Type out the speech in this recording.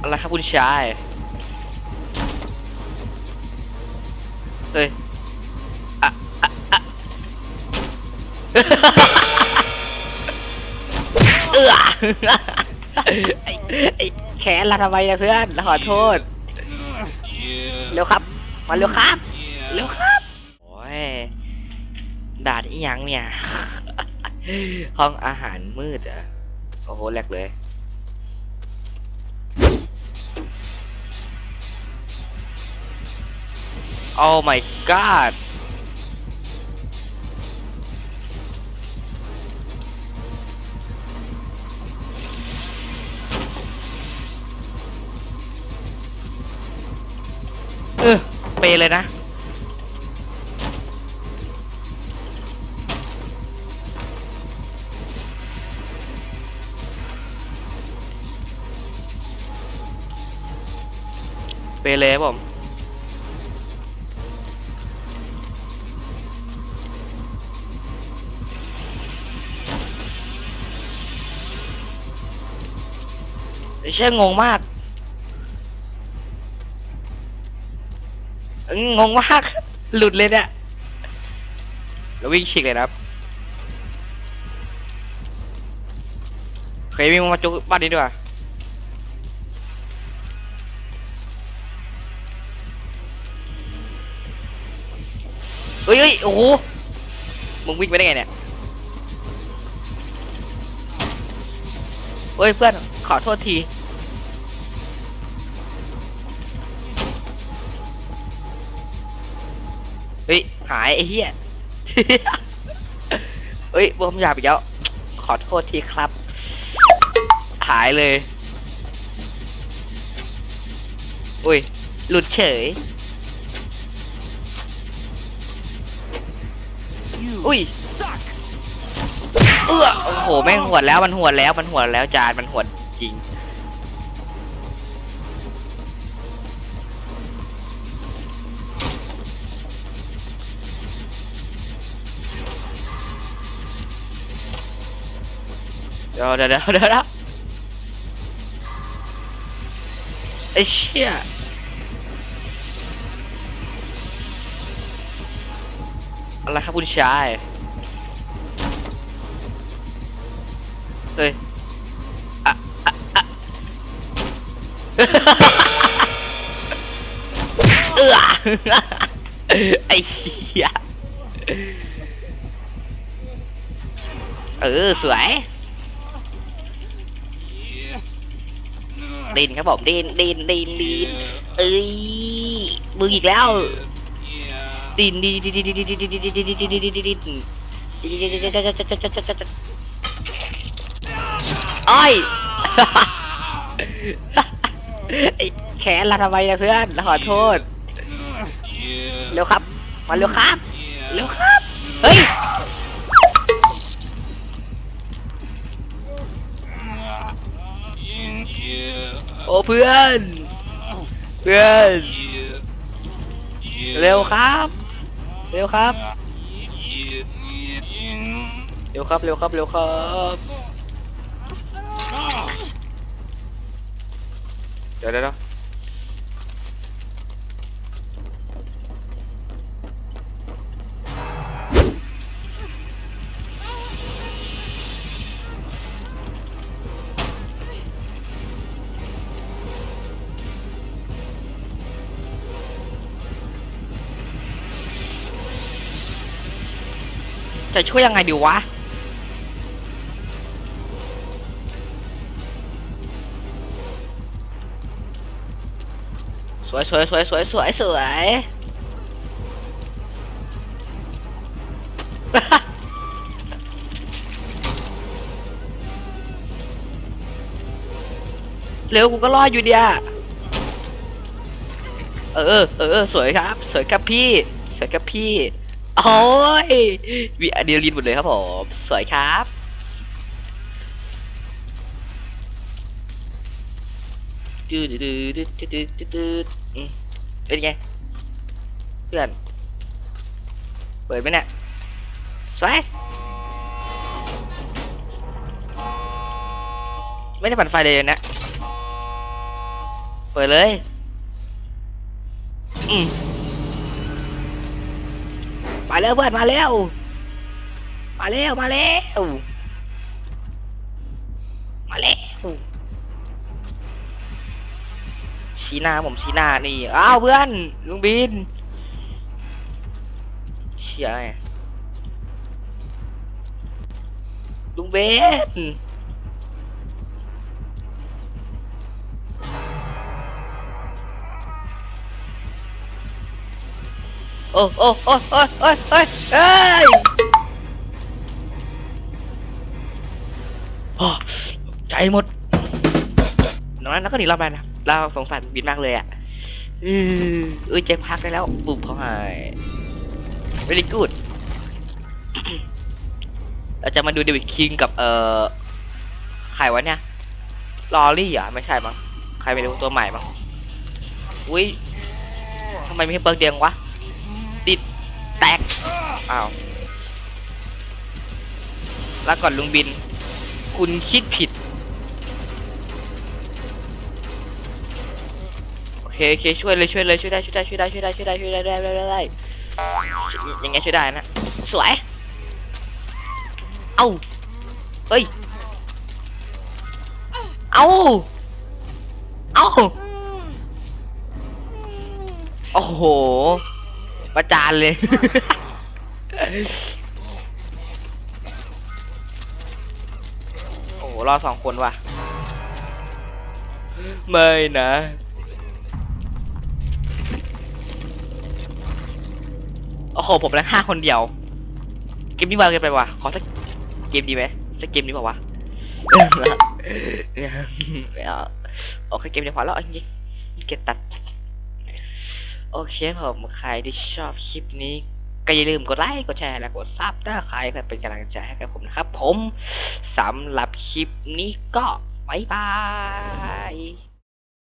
อะไรครับคุณชาย เฮ้ยอะอะอะเออไอ้ไอ้แขนละทำไมนะเพื่อน ขอโทษ เร็วครับ มาเร็วครับ เร็วครับ โอ้ยด่านอีหยังเนี่ย ห้องอาหารมืดอะ โอ้โหแหลกเลย โอ้ my god เออเปเลยนะเปเลยผม เชื่องงมาก งงมาก หลุดเลยเนี่ย แล้ววิ่งฉีกเลยครับเคยวิ่งมาจุกบ้านนี้ด้วยเอ้ยโอ้โห มึงวิ่งไปได้ไงเนี่ย เฮ้ยเพื่อนขอโทษที เฮ้ย หายไอ้เหี้ย เฮ้ยบอมหยาบอีกแล้วขอโทษทีครับ หายเลย อุ้ย หลุดเฉย อุ้ย เอื้อโอ้โหแม่งหวดแล้วมันหวดแล้วมันหวดแล้วจานมันหวดจริง เดี๋ยวเดี๋ยวเดี๋ยวเดี๋ยวไอ้เชี่ยอะไรครับคุณชาย ไอ้เหี้ยเออสวยดินครับผมดินดินดินดินเอ้ยมืออีกแล้วดินดินดินดินดินดินดินดินดินดินดินดินดินดินอ้อยไอ้ดินลดิำไมนะเพื่อนขอโทษ เร็วครับ มาเร็วครับ เร็วครับ เฮ้ย โอ้เพื่อน เพื่อน เร็วครับ เร็วครับ เร็วครับ เร็วครับ เร็วครับเดี๋ยวเดี๋ยว จะช่วยยังไงดีวะ สวยสวยสวยสวยสวยสวยเร็วกูก็รอดอยู่เดียเออเออ สวยครับ สวยครับพี่ สวยครับพี่ โอ้ยวีอะดรีนาลีนหมดเลยครับผมสวยครับ ดืดดืดดืดดืดดืดดืดดืดอืมเป็นไง เพื่อน เปิดไหมเนี่ยสวยไม่ได้ปั่นไฟเลยนะ เปิดเลย อืม มาแล้วเพื่อนมาแล้ว มาแล้วมาแล้วมาแล้วชี้หน้าผมชี้หน้านี่อ้าวเพื่อนลุงบินเชี่ยไงลุงเบน โอ้โอ้โอ้โอ้โอ้โอ้ยเอ้ยโอ้ใจหมดน้องนั้นแล้วก็หนีเรอบไปนะ เราสงสารบินมากเลยอะเออเอ้ยใจพักได้แล้วบุบเขาให้ very good เราจะมาดูเดวิดคิงกับเอ่อใครวะเนี่ยลอรี่เหรอไม่ใช่มั้งใครไม่รู้ตัวใหม่มั้งอุ้ยทำไมไม่ให้เบิร์กเดียงวะ แตก อ้าว แล้วก่อนลุงบิน คุณคิดผิด โอเคโอเคช่วยเลยช่วยเลยช่วยได้ช่วยได้ช่วยได้ช่วยได้ช่วยได้ช่วยได้ได้ได้ได้ได้ยังไงช่วยได้นะ สวย เอ้า เฮ้ย เอ้า เอ้า โอ้โห ประจานเลย โอ้โหรอสองคนว่ะ ไม่นะ โอ้โห ผมแล้วห้าคนเดียว เกมนี้วางกันไปว่ะ ขอสักเกมดีไหมสักเกมนี้เปล่าวะเอาโอเคเกมเดียวพอแล้วเอาจริงเก็บตัด โอเคผมใครที่ชอบคลิปนี้ ก็อย่าลืมกดไลค์กดแชร์และกดซับถ้าใครเพื่อเป็นกำลังใจให้กับผมนะครับ ผมสำหรับคลิปนี้ก็บ๊ายบาย